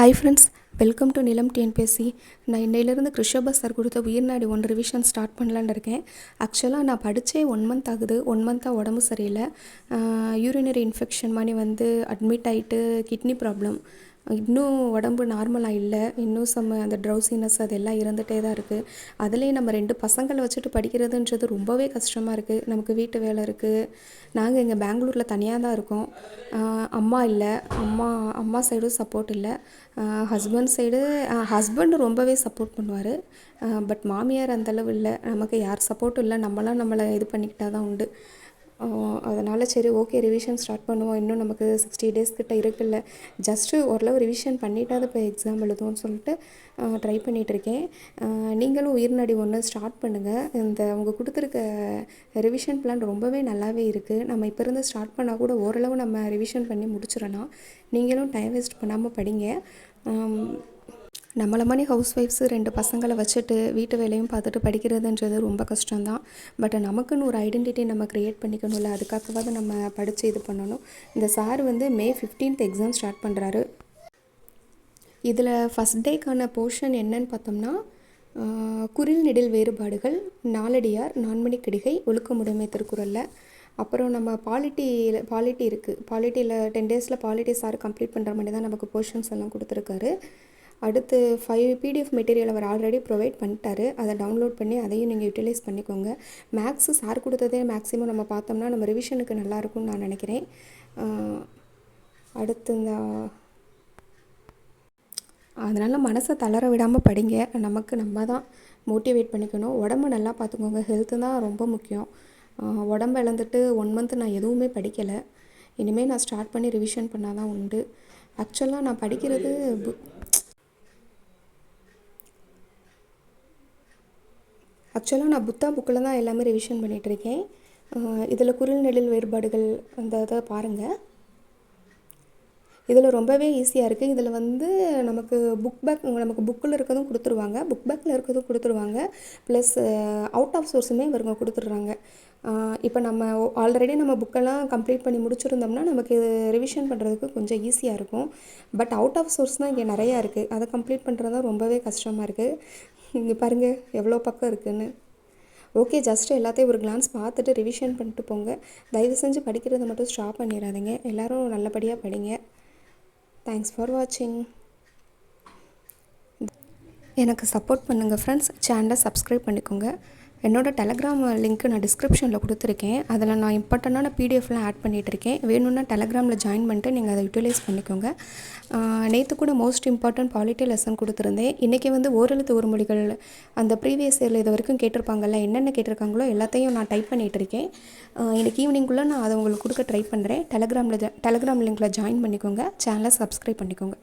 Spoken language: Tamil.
Hi friends welcome to Nilam TNPSC நான் இன்னையிலேருந்து கிருஷபா சார் கொடுத்த உயிர்நாடி ஒன் ரிவிஷன் ஸ்டார்ட் பண்ணலான்னு இருக்கேன். ஆக்சுவலாக நான் படித்தே ஒன் மந்த் ஆகுது. ஒன் மந்த்தாக உடம்பு சரியில்லை. யூரினரி இன்ஃபெக்ஷன் மாதிரி வந்து அட்மிட் ஆகிட்டு கிட்னி ப்ராப்ளம் இன்னும் உடம்பு நார்மலாக இல்லை. இன்னும் சம்ம அந்த ட்ரௌசினஸ் அதெல்லாம் இருந்துகிட்டே தான் இருக்குது அதுலேயும் நம்ம ரெண்டு பசங்களை வச்சுட்டு படிக்கிறதுன்றது ரொம்பவே கஷ்டமாக இருக்குது நமக்கு வீட்டு வேலை இருக்குது நாங்கள் இங்கே பெங்களூரில் தனியாக தான் இருக்கோம். அம்மா இல்லை. அம்மா அம்மா சைடும் சப்போர்ட் இல்லை. ஹஸ்பண்ட் சைடு ஹஸ்பண்ட் ரொம்பவே சப்போர்ட் பண்ணுவார். பட் மாமியார் அந்தளவு இல்லை. நமக்கு யார் சப்போர்ட்டும் இல்லை. நம்மளாம் நம்மளை இது பண்ணிக்கிட்டால் தான் உண்டு. அதனால் சரி ஓகே ரிவிஷன் ஸ்டார்ட் பண்ணுவோம். இன்னும் நமக்கு சிக்ஸ்டி டேஸ் கிட்ட இருக்குல்ல. ஜஸ்ட்டு ஓரளவு ரிவிஷன் பண்ணிட்டாது இப்போ எக்ஸாம் எழுதுவோம்னு சொல்லிட்டு ட்ரை பண்ணிகிட்ருக்கேன் நீங்களும் உயிர்நடி ஒன்று ஸ்டார்ட் பண்ணுங்கள் இந்த அவங்க கொடுத்துருக்க ரிவிஷன் பிளான் ரொம்பவே நல்லாவே இருக்குது நம்ம இப்போ இருந்து ஸ்டார்ட் பண்ணால் கூட ஓரளவு நம்ம ரிவிஷன் பண்ணி முடிச்சிடலாம். நீங்களும் டைம் வேஸ்ட் பண்ணாமல் படிங்க. நம்மளை மாதிரி ஹவுஸ் ஒய்ஃப்ஸு ரெண்டு பசங்களை வச்சுட்டு வீட்டு வேலையும் பார்த்துட்டு படிக்கிறதுன்றது ரொம்ப கஷ்டம்தான். பட் நமக்குன்னு ஒரு ஐடென்டிட்டி நம்ம க்ரியேட் பண்ணிக்கணும்ல அதுக்காகவாவது நம்ம படித்து இது பண்ணணும். இந்த சார் வந்து மே ஃபிஃப்டீன்த் எக்ஸாம் ஸ்டார்ட் பண்ணுறாரு இதில் ஃபஸ்ட் டேக்கான போர்ஷன் என்னன்னு பார்த்தோம்னா குரில் நெடில் வேறுபாடுகள் நாலடியார் நான்மணி கடிகை ஒழுக்கமுடைமை திருக்குறளில். அப்புறம் நம்ம பாலிட்டியில் பாலிட்டி இருக்குது பாலிட்டியில் டென் டேஸில் பாலிட்டி சார் கம்ப்ளீட் பண்ணுற மாதிரி தான் நமக்கு போர்ஷன்ஸ் எல்லாம் கொடுத்துருக்காரு. அடுத்து ஃபைவ் பிடிஎஃப் மெட்டீரியல் அவர் ஆல்ரெடி ப்ரொவைட் பண்ணிட்டாரு. அதை டவுன்லோட் பண்ணி அதையும் நீங்கள் யூட்டிலைஸ் பண்ணிக்கோங்க. மேக்ஸு சார் கொடுத்ததே மேக்ஸிமம் நம்ம பார்த்தோம்னா நம்ம ரிவிஷனுக்கு நல்லாயிருக்கும்னு நான் நினைக்கிறேன். அடுத்து இந்த அதனால் மனசை தளர விடாமல் படிங்க. நமக்கு நம்ம தான் மோட்டிவேட் பண்ணிக்கணும். உடம்ப நல்லா பார்த்துக்கோங்க. ஹெல்த்து தான் ரொம்ப முக்கியம். உடம்ப இழந்துட்டு ஒன் மந்த் நான் எதுவுமே படிக்கலை. இனிமேல் நான் ஸ்டார்ட் பண்ணி ரிவிஷன் பண்ணால் தான் உண்டு ஆக்சுவலாக நான் படிக்கிறது பு ஆக்சுவலாக நான் புத்தா புக்கில் தான் எல்லாமே ரிவிஷன் பண்ணிகிட்ருக்கேன் இதில் குரல் நெழில் வேறுபாடுகள் அந்த இதை பாருங்கள் இதில் ரொம்பவே ஈஸியாக இருக்குது இதில் வந்து நமக்கு புக் பேக் நமக்கு புக்கில் இருக்கிறதும் கொடுத்துருவாங்க. புக் பேக்கில் இருக்கிறதும் கொடுத்துருவாங்க. ப்ளஸ் அவுட் ஆஃப் சோர்ஸுமே இவங்க கொடுத்துட்றாங்க. இப்போ நம்ம ஆல்ரெடி நம்ம புக்கெல்லாம் கம்ப்ளீட் பண்ணி முடிச்சிருந்தோம்னா நமக்கு ரிவிஷன் பண்ணுறதுக்கு கொஞ்சம் ஈஸியாக இருக்கும். பட் அவுட் ஆஃப் சோர்ஸ் தான் இங்கே நிறையா இருக்குது அதை கம்ப்ளீட் பண்ணுறது தான் ரொம்பவே கஷ்டமாக இருக்குது இங்கே பாருங்கள் எவ்வளோ பக்கம் இருக்குதுன்னு ஓகே ஜஸ்ட்டு எல்லாத்தையும் ஒரு கிளான்ஸ் பார்த்துட்டு ரிவிஷன் பண்ணிட்டு போங்க. தயவு செஞ்சு படிக்கிறத மட்டும் ஸ்டாப் பண்ணிடாதீங்க. எல்லோரும் நல்லபடியாக படிங்க. தேங்க்ஸ் ஃபார் வாட்சிங் எனக்கு சப்போர்ட் பண்ணுங்கள் ஃப்ரெண்ட்ஸ் சேனலை சப்ஸ்கிரைப் பண்ணிக்கோங்க. என்னோடய டெலகிராம் லிங்க் நான் டிஸ்கிரிப்ஷனில் கொடுத்துருக்கேன். அதில் நான் இம்பார்ட்டண்டான பிடிஎஃப்லாம் ஆட் பண்ணிகிட்டு இருக்கேன் வேணும்னா டெலகிராமில் ஜாயின் பண்ணிட்டு நீங்கள் அதை யூட்டிலைஸ் பண்ணிக்கோங்க. நேற்று கூட மோஸ்ட் இம்பார்ட்டன்ட் பாலிட்டி லெசன் கொடுத்துருந்தேன். இன்றைக்கி வந்து ஓரெழுத்து ஒரு மொழிகள் அந்த ப்ரீவியஸ் இயரில் இது வரைக்கும் கேட்டிருப்பாங்கல்ல என்னென்ன கேட்டிருக்காங்களோ எல்லாத்தையும் நான் டைப் பண்ணிகிட்டு இருக்கேன் ஆஹ் ஈவினிங்குள்ளே நான் அதை உங்களுக்கு கொடுக்க ட்ரை பண்ணுறேன் டெலகிராமில் டெலகிராம் லிங்க்கில் ஜாயின் பண்ணிக்கோங்க. சேனலை சப்ஸ்கிரைப் பண்ணிக்கோங்க.